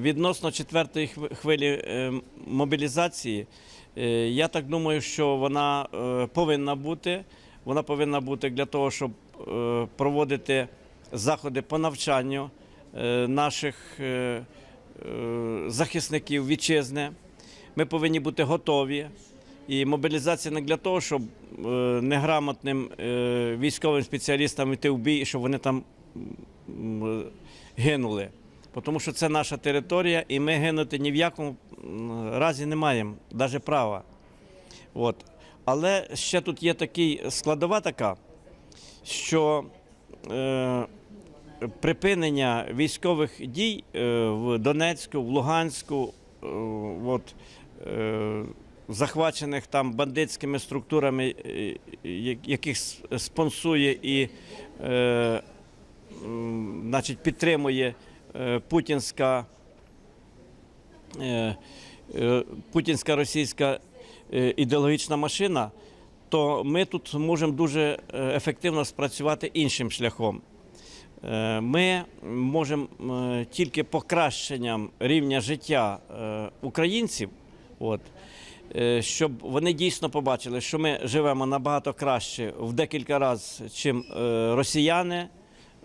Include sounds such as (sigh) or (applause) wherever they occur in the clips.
Відносно четвертої хвилі е, мобілізації, е, я так думаю, що вона е, повинна бути. Вона повинна бути для того, щоб проводити заходи по навчанню наших захисників вітчизни. Ми повинні бути готові. І мобілізація не для того, щоб неграмотним військовим спеціалістам йти в бій, щоб вони там гинули. Тому що це наша територія, і ми гинути ні в якому разі не маємо, навіть права. От. Але ще тут є такий складова така, що е, припинення військових дій е, в Донецьку, в Луганську, е, от, е, захвачених там бандитськими структурами, е, яких спонсує і е, значить, підтримує путінська, е, е, путінська російська е, ідеологічна машина, то ми тут можемо дуже е, ефективно спрацювати іншим шляхом. Е, Ми можемо е, тільки покращенням рівня життя е, українців, от, е, щоб вони дійсно побачили, що ми живемо набагато краще в декілька разів, чим е, росіяни.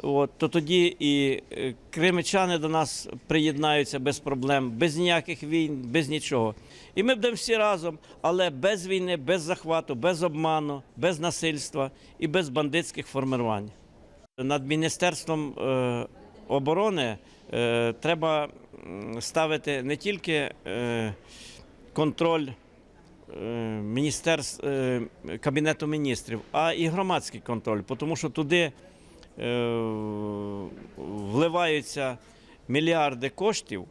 От, то тоді і е, кримичани до нас приєднаються без проблем, без ніяких війн, без нічого. І ми будемо всі разом, але без війни, без захвату, без обману, без насильства і без бандитських формувань. Над Міністерством е, оборони е, треба ставити не тільки е, контроль е, міністерств, е, Кабінету міністрів, а і громадський контроль, тому що туди вливаються мільярди коштів.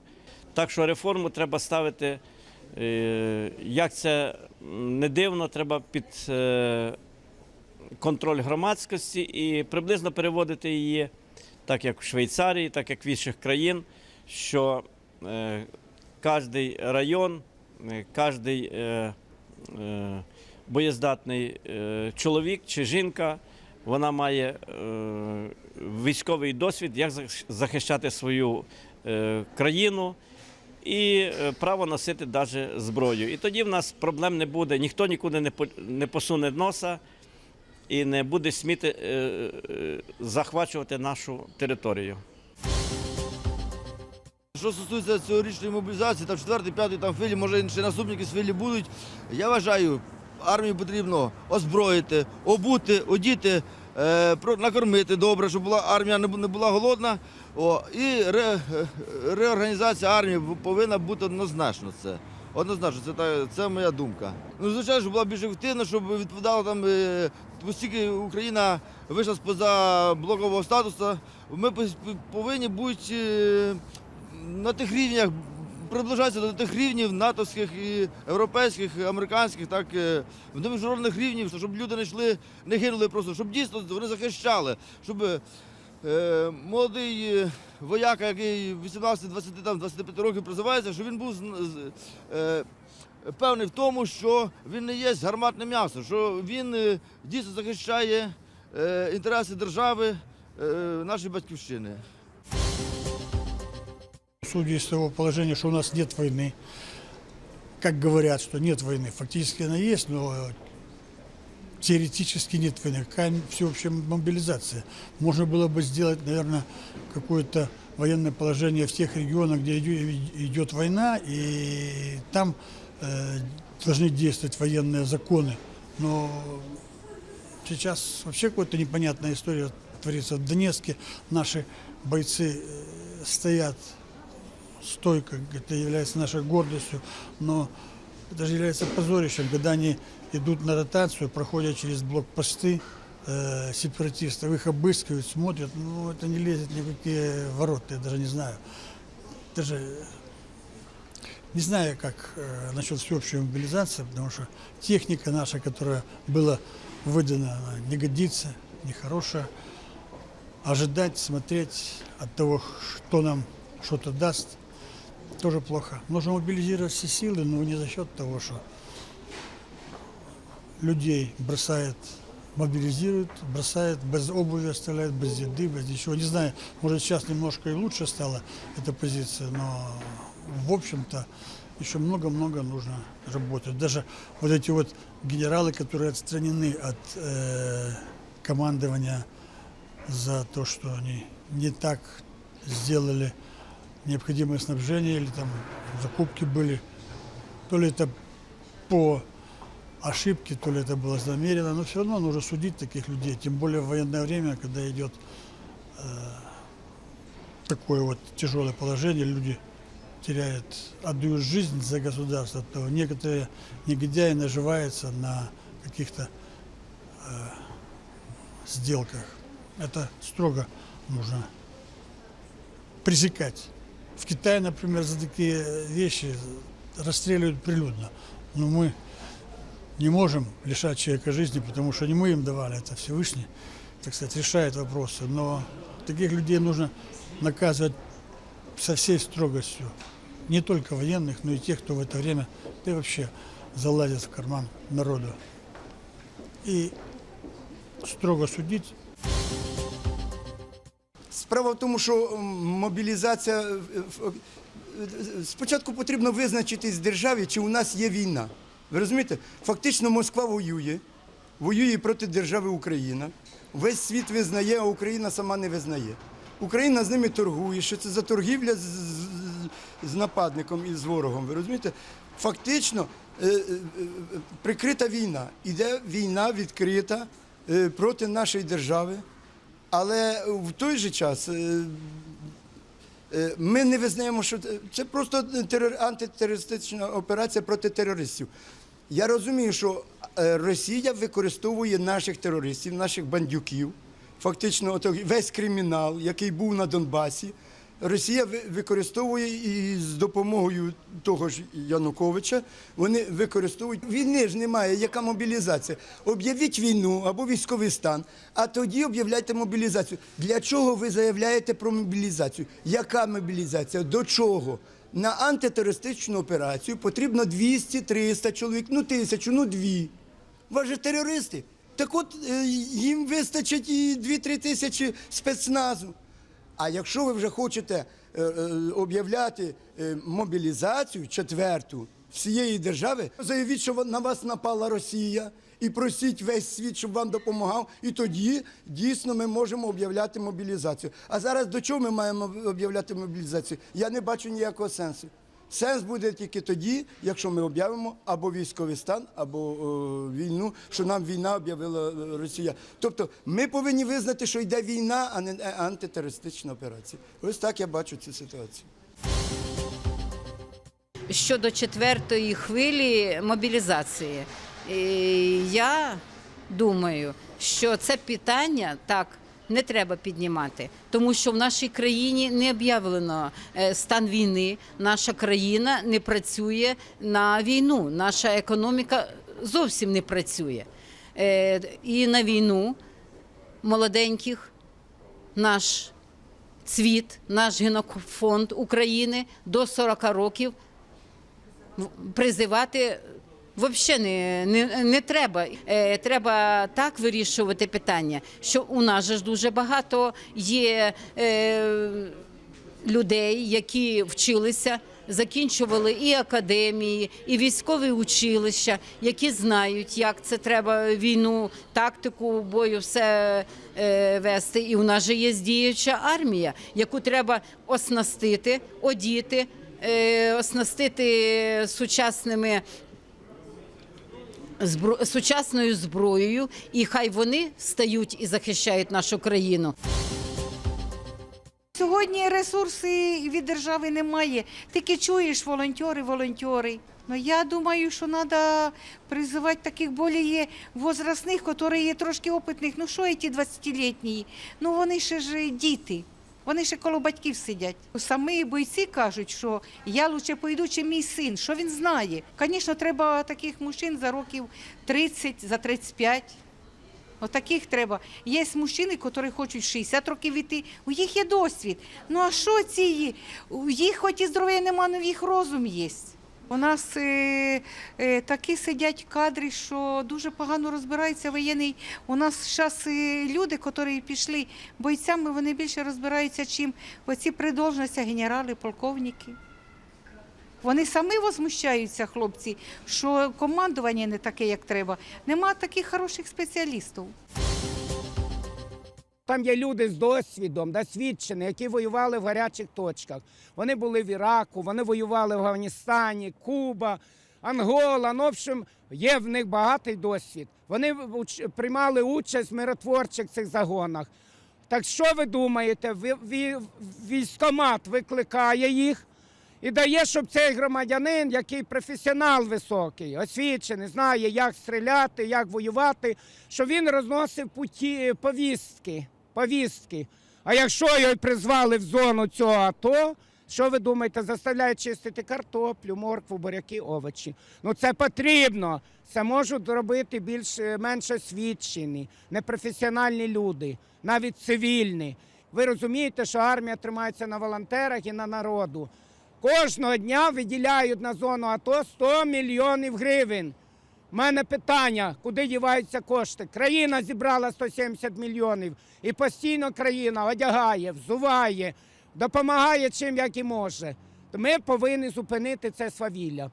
Так що реформу треба ставити, е, як це не дивно, треба під е, контроль громадськості і приблизно переводити її, так як в Швейцарії, так як в інших країн, що е, кожний район, е, е, е, боєздатний е, чоловік чи жінка, вона має е, військовий досвід, як захищати свою е, країну. І е, право носити навіть зброю. І тоді в нас проблем не буде. Ніхто нікуди не по- не посуне носа і не буде сміти е, е, захвачувати нашу територію. Що стосується цьогорічної мобілізації, там четвертий, п'ятий там хвилі, може ще наступні якісь хвилі будуть. Я вважаю, армію потрібно озброїти, обути, одіти, е, накормити добре, щоб армія не була голодна. І е, реорганізація армії повинна бути однозначно це. Однозначно, це, та, це моя думка. Ну, звичайно, щоб була більш ефективна, щоб відповідала там, е, оскільки Україна вийшла з-поза блокового статусу, ми повинні бути на тих рівнях, приближатися до тих рівнів натовських і європейських, і американських, так е, до міжнародних рівнів, щоб люди не йшли, не гинули просто, щоб дійсно вони захищали, щоб е, молодий е, вояка, який 18, 20, там 25 років призивається, щоб він був е, певний в тому, що він не є гарматне м'ясо, що він е, дійсно захищає е, інтереси держави, е, нашої батьківщини. Судя из того положения, что у нас нет войны, как говорят, что нет войны, фактически она есть, но теоретически нет войны. Какая всеобщая мобилизация? Можно было бы сделать, наверное, какое-то военное положение в тех регионах, где идет война, и там э, должны действовать военные законы. Но сейчас вообще какая-то непонятная история творится. В Донецке наши бойцы э, стоят стойко, это является нашей гордостью, но это же является позорищем, когда они идут на ротацию, проходят через блокпосты э, сепаратистов, их обыскивают, смотрят, ну это не лезет ни в какие ворота, я даже не знаю. Даже не знаю, как э, насчет всеобщей мобилизации, потому что техника наша, которая была выдана, она не годится, нехорошая. Ожидать, смотреть от того, что нам что-то даст, тоже плохо. Нужно мобилизировать все силы, но не за счет того, что людей бросает мобилизируют, бросают, без обуви оставляют, без еды, без ничего. Не знаю, может сейчас немножко и лучше стала эта позиция, но в общем-то еще много-много нужно работать. Даже вот эти вот генералы, которые отстранены от э, командования за то, что они не так сделали необходимое снабжение или там закупки были, то ли это по ошибке, то ли это было намеренно, но все равно нужно судить таких людей, тем более в военное время, когда идет э, такое вот тяжелое положение, люди теряют, отдают жизнь за государство, то некоторые негодяи наживаются на каких-то э, сделках. Это строго нужно пресекать. В Китае, например, за такие вещи расстреливают прилюдно. Но мы не можем лишать человека жизни, потому что не мы им давали, это Всевышний, так сказать, решает вопросы. Но таких людей нужно наказывать со всей строгостью. Не только военных, но и тех, кто в это время, да вообще залазит в карман народу. И строго судить Справа в тому, що мобілізація е, е, спочатку потрібно визначитись державі, чи у нас є війна. Ви розумієте? Фактично Москва воює, воює проти держави Україна. Весь світ визнає, а Україна сама не визнає. Україна з ними торгує. Що це за торгівля з, нападником і з ворогом? Ви розумієте? Фактично е, прикрита війна. Іде війна відкрита проти нашої держави. Але в той же час е, е, ми не визнаємо, що це- просто терор- антитерористична операція проти терористів. Я розумію, що е, Росія використовує наших терористів, наших бандюків, фактично весь кримінал, який був на Донбасі. Росія використовує і з допомогою того ж Януковича, вони використовують. Війни ж немає, яка мобілізація? Об'явіть війну або військовий стан, а тоді об'являйте мобілізацію. Для чого ви заявляєте про мобілізацію? Яка мобілізація? До чого? На антитерористичну операцію потрібно 200-300 чоловік, ну тисячу, ну дві. У же терористи. Так от е, їм вистачить і 2-3 тисячі спецназу. А якщо ви вже хочете е, е, об'являти е, мобілізацію четверту всієї держави, заявіть, що на вас напала Росія. І просіть весь світ, щоб вам допомагав, і тоді дійсно ми можемо об'являти мобілізацію. А зараз до чого ми маємо об'являти мобілізацію? Я не бачу ніякого сенсу. Сенс буде тільки тоді, якщо ми об'явимо або військовий стан, або о, війну, що нам війна об'явила е, Росія. Тобто ми повинні визнати, що йде війна, а не е, антитерористична операція. Ось так я бачу цю ситуацію. щодо четвертої хвилі мобілізації. Я думаю, що це питання так не треба піднімати, тому що в нашій країні не об'явлено е, стан війни. Наша країна не працює на війну. Наша економіка зовсім не працює. Е, І на війну молоденьких наш цвіт, наш генофонд України до 40 років призивати взагалі не, не, не треба. Е, треба так вирішувати питання, що у нас ж дуже багато є е, людей, які вчилися. Закінчували і академії, і військові училища, які знають, як це треба війну, тактику бою, все е, вести. І у нас же є діюча армія, яку треба оснастити, одіти, е, оснастити сучасними сучасною зброєю, і хай вони стають і захищають нашу країну. Сьогодні ресурси від держави немає. Тільки чуєш волонтери, волонтери. Ну я думаю, що треба призивати таких більш возрастних, які є трошки опитних. Ну що ті 20-літні? Ну вони ще ж діти. Вони ще коло батьків сидять. Самі бойці кажуть, що я лучше пойду, чи мій син. Що він знає? Звісно, треба таких мужчин за років 30, за 35. Отаких треба. Є мужчини, які хочуть 60 років іти, у їх є досвід. Ну а що ці? У їх хоч і здоров'я немає, але в їх розум є. У нас е, е, такі сидять кадри, що дуже погано розбираються воєнний. У нас зараз е, люди, які пішли бойцями, вони більше розбираються, чим оці при должностях генерали, полковники. Вони самі возмущаються, хлопці, що командування не таке, як треба. Нема таких хороших спеціалістів. Там є люди з досвідом, досвідчені, які воювали в гарячих точках. Вони були в Іраку, вони воювали в Афганістані, Куба, Ангола. Ну, в общем, є в них багатий досвід. Вони приймали участь в миротворчих цих загонах. Так що ви думаєте? Військомат викликає їх і дає, щоб цей громадянин, який професіонал високий, освічений, знає, як стріляти, як воювати, щоб він розносив путі, повістки, повістки. А якщо його призвали в зону цього АТО, що ви думаєте, заставляють чистити картоплю, моркву, буряки, овочі? Ну це потрібно. Це можуть робити більш е, менш освічені, непрофесіональні люди, навіть цивільні. Ви розумієте, що армія тримається на волонтерах і на народу. Кожного дня виділяють на зону АТО 100 мільйонів гривень. У мене питання, куди діваються кошти? Країна зібрала 170 мільйонів. І постійно країна одягає, взуває, допомагає чим як і може. Ми повинні зупинити це свавілля.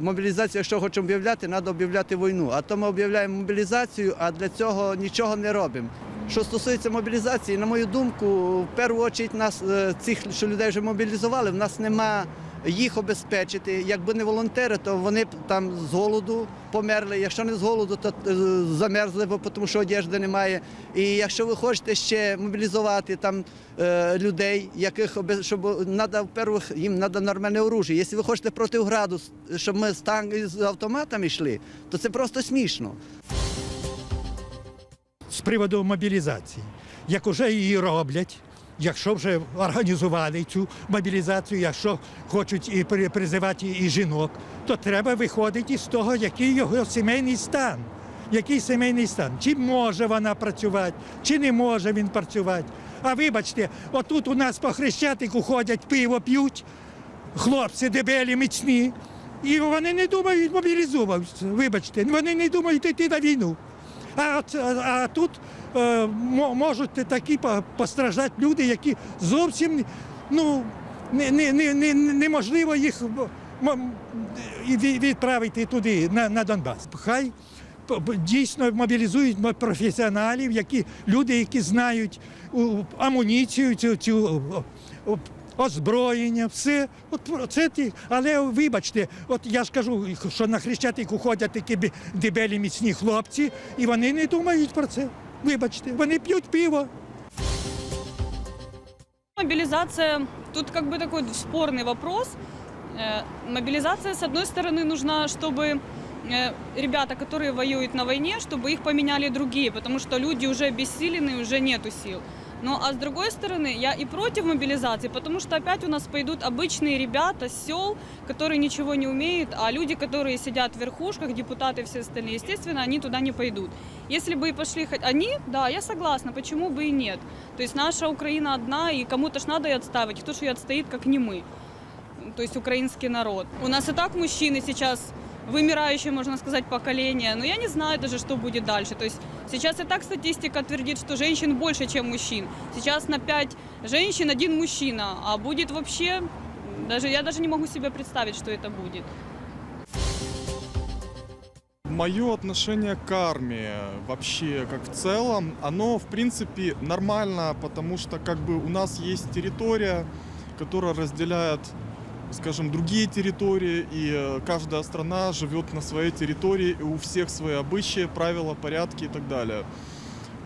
Мобілізацію, якщо хочемо об'являти, треба об'являти війну. А то ми об'являємо мобілізацію, а для цього нічого не робимо. Що стосується мобілізації, на мою думку, в першу чергу нас е, цих, що людей вже мобілізували, в нас нема їх обезпечити. Якби не волонтери, то вони б там з голоду померли. Якщо не з голоду, то е, замерзли, бо тому що одежди немає. І якщо ви хочете ще мобілізувати там е, людей, яких щоб надо, в їм треба нормальне оружие. Якщо ви хочете проти граду, щоб ми з танк з автоматами йшли, то це просто смішно. з приводу мобілізації. Як вже її роблять, якщо вже організували цю мобілізацію, якщо хочуть і призивати і жінок, то треба виходити з того, який його сімейний стан. Який сімейний стан? Чи може вона працювати, чи не може він працювати. А вибачте, отут у нас по хрещатику ходять, пиво п'ють, хлопці дебелі, міцні. І вони не думають мобілізуватися. Вибачте, вони не думають йти на війну. А, а, а тут можуть такі по- постраждати люди, які зовсім ну, не, не, не, не, неможливо їх відправити туди, на, Донбас. Хай дійсно мобілізують професіоналів, які, люди, які знають амуніцію, цю, цю озброєння, все. От це ті. Але вибачте, от я ж кажу, що на Хрещатику ходять такі дебелі міцні хлопці, і вони не думають про це. Вибачте, вони п'ють пиво. Мобилизация, тут как бы такой спорный вопрос. Э, Мобилизация, с одной стороны, нужна, чтобы э, ребята, которые воюют на войне, чтобы их поменяли другие, потому что люди уже обессилены, уже нету сил. Ну а с другой стороны, я и против мобилизации, потому что опять у нас пойдут обычные ребята с сел, которые ничего не умеют, а люди, которые сидят в верхушках, депутаты и все остальные, естественно, они туда не пойдут. Если бы и пошли хоть они, да, я согласна, почему бы и нет. То есть наша Украина одна, и кому-то ж надо ее отставить, кто же ее отстоит, как не мы. То есть украинский народ. У нас и так мужчины сейчас вымирающее, можно сказать, поколение. Но я не знаю даже, что будет дальше. То есть сейчас и так статистика твердит, что женщин больше, чем мужчин. Сейчас на пять женщин один мужчина, а будет вообще... Даже, я даже не могу себе представить, что это будет. Мое отношение к армии вообще как в целом, оно в принципе нормально, потому что как бы у нас есть территория, которая разделяет, скажем, другие территории, и э, каждая страна живет на своей территории, и у всех свои обычаи, правила, порядки и так далее.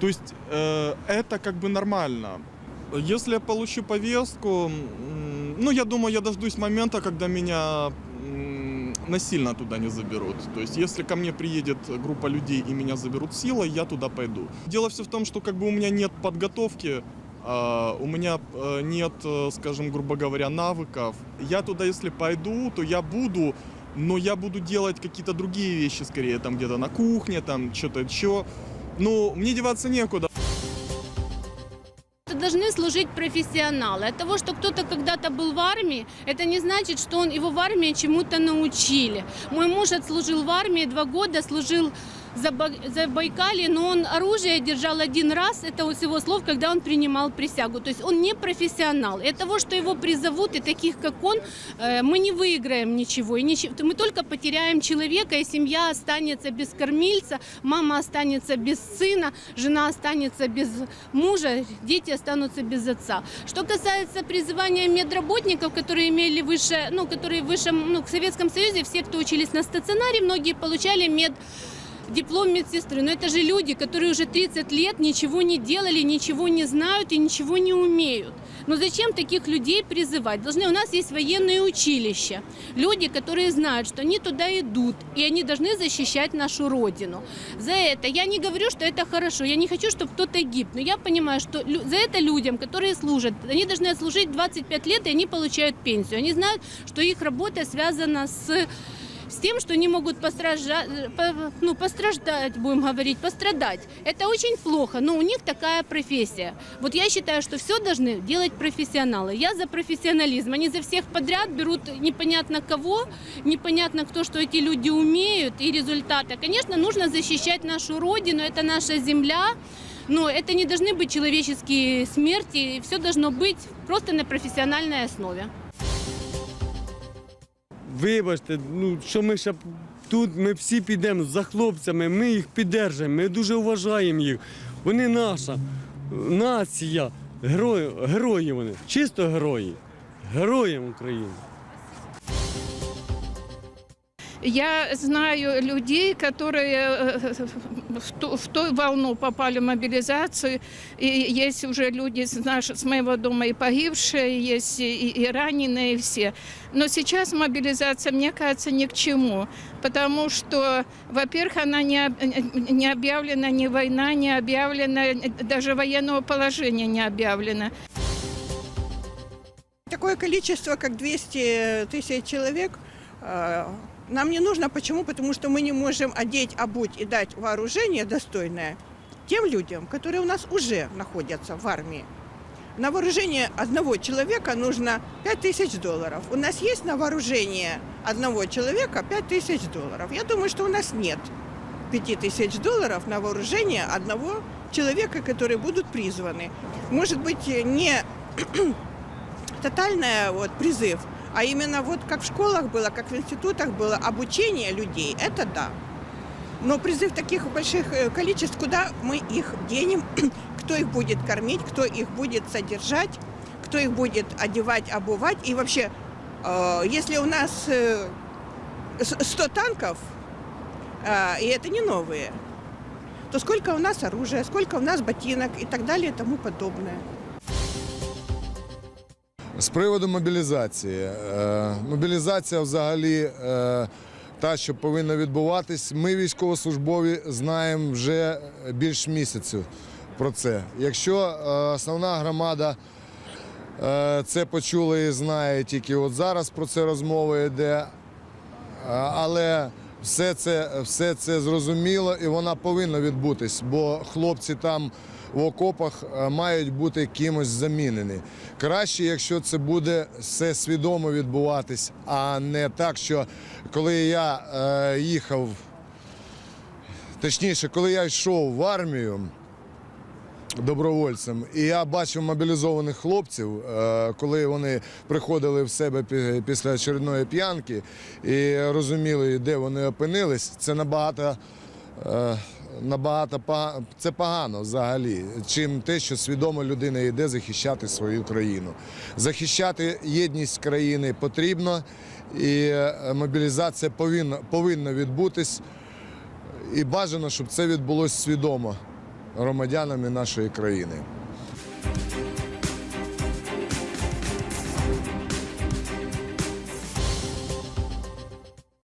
То есть э, это как бы нормально. Если я получу повестку, ну, я думаю, я дождусь момента, когда меня насильно туда не заберут. То есть, если ко мне приедет группа людей и меня заберут силой, я туда пойду. Дело все в том, что как бы у меня нет подготовки, у меня э, нет, э, скажем, грубо говоря, навыков. Я туда, если пойду, то я буду, но я буду делать какие-то другие вещи, скорее, там где-то на кухне, там что-то еще. Ну, мне деваться некуда. должны служить профессионалы. От того, что кто-то когда-то был в армии, это не значит, что он, его в армии чему-то научили. Мой муж отслужил в армии, два года служил за, Ба- за Байкалье, но он оружие держал один раз, это вот с его слов, когда он принимал присягу. То есть он не профессионал. И от того, что его призовут, и таких, как он, э, мы не выиграем ничего. И ничего. Мы только потеряем человека, и семья останется без кормильца, мама останется без сына, жена останется без мужа, дети останутся без отца. Что касается призывания медработников, которые имели выше, ну, которые в высшем, ну, в Советском Союзе, все, кто учились на стационаре, многие получали мед диплом медсестры. Но это же люди, которые уже 30 лет ничего не делали, ничего не знают и ничего не умеют. Но зачем таких людей призывать? Должны, у нас есть военные училища. Люди, которые знают, что они туда идут, и они должны защищать нашу Родину. За это я не говорю, что это хорошо. Я не хочу, чтобы кто-то гиб. Но я понимаю, что лю- за это людям, которые служат, они должны отслужить 25 лет, и они получают пенсию. Они знают, что их работа связана с с тем, что они могут постраждать, ну, постраждать, будем говорить, пострадать. Это очень плохо, но у них такая профессия. Вот я считаю, что все должны делать профессионалы. Я за профессионализм. Они за всех подряд берут непонятно кого, непонятно кто, что эти люди умеют и результаты. Конечно, нужно защищать нашу родину, это наша земля. Но это не должны быть человеческие смерти, все должно быть просто на профессиональной основе. Вибачте, ну що ми ще тут, ми всі підемо за хлопцями, ми їх піддержимо, ми дуже вважаємо їх. Вони наша нація, герої, герої вони, чисто герої, героям України. Я знаю людей, которые э, в ту, в ту волну попали в мобилизацию. И есть уже люди с, наш, с моего дома и погибшие, есть и, и раненые, и все. Но сейчас мобилизация, мне кажется, ни к чему. Потому что, во-первых, она не, не объявлена ни война, не объявлена, даже военного положения не объявлено. Такое количество, как 200 тысяч человек, э, нам не нужно. Почему? Потому что мы не можем одеть, обуть и дать вооружение достойное тем людям, которые у нас уже находятся в армии. На вооружение одного человека нужно 5 тысяч долларов. У нас есть на вооружение одного человека 5 тысяч долларов. Я думаю, что у нас нет 5 тысяч долларов на вооружение одного человека, которые будут призваны. Может быть, не (clears throat) тотальный вот, призыв, а именно вот как в школах было, как в институтах было обучение людей, это да. Но призыв таких больших э, количеств, куда мы их денем, (clears throat) кто их будет кормить, кто их будет содержать, кто их будет одевать, обувать. И вообще, э, если у нас э, с- 100 танков, э, и это не новые, то сколько у нас оружия, сколько у нас ботинок и так далее и тому подобное. З приводу мобілізації. Е, Мобілізація взагалі е, та, що повинна відбуватись. Ми, військовослужбові, знаємо вже більш місяцю про це. Якщо е, основна громада це почула і знає, тільки от зараз про це розмова йде. Але все це, все це зрозуміло і вона повинна відбутись, бо хлопці там в окопах е, мають бути кимось замінені. Краще, якщо це буде все свідомо відбуватись, а не так, що коли я е, їхав, точніше, коли я йшов в армію добровольцем, і я бачив мобілізованих хлопців, е, коли вони приходили в себе після очередної п'янки і розуміли, де вони опинились, це набагато. Набагато це погано взагалі, чим те, що свідомо людина йде захищати свою країну. Захищати єдність країни потрібно, і е, мобілізація повинна, повинна відбутись. І бажано, щоб це відбулося свідомо громадянами нашої країни.